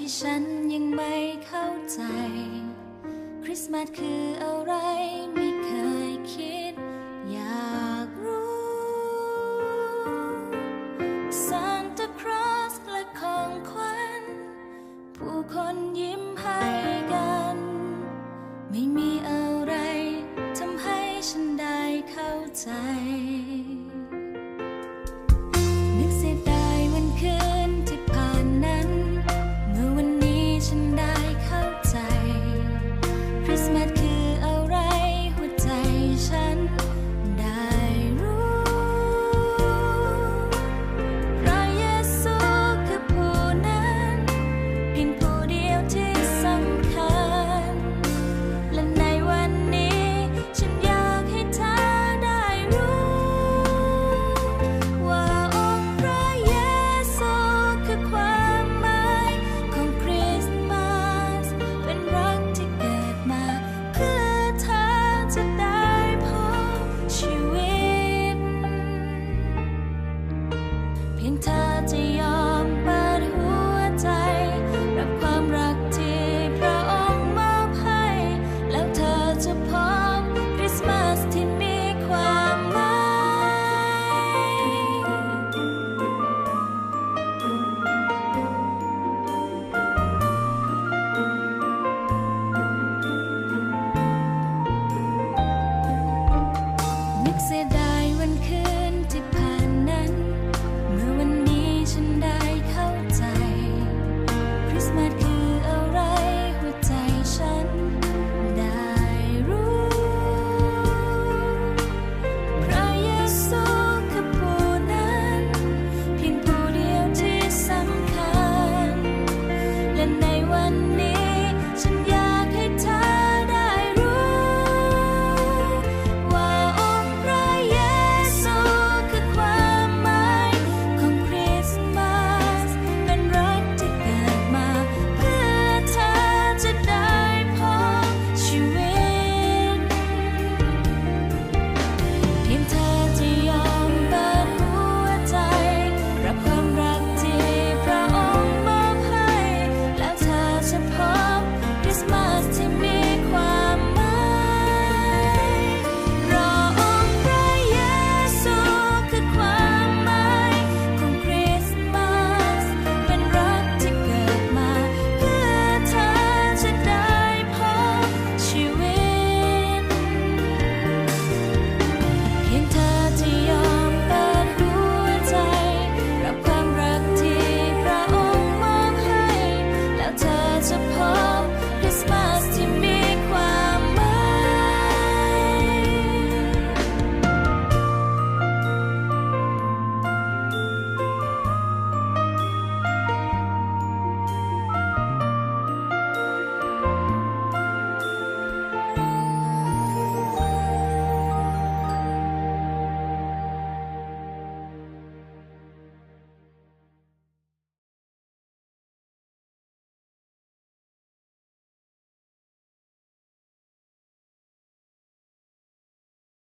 ที่ฉันยังไม่เข้าใจ คริสต์มาสคืออะไรไม่เคยคิด อยากรู้ซานตาครอสและของขวัญผู้คนยิ้มให้กัน ไม่มีอะไรทำให้ฉันได้เข้าใจ เสียดายวันคืนที่ผ่านนั้น เมื่อวันนี้ฉันได้เข้าใจคริสต์มา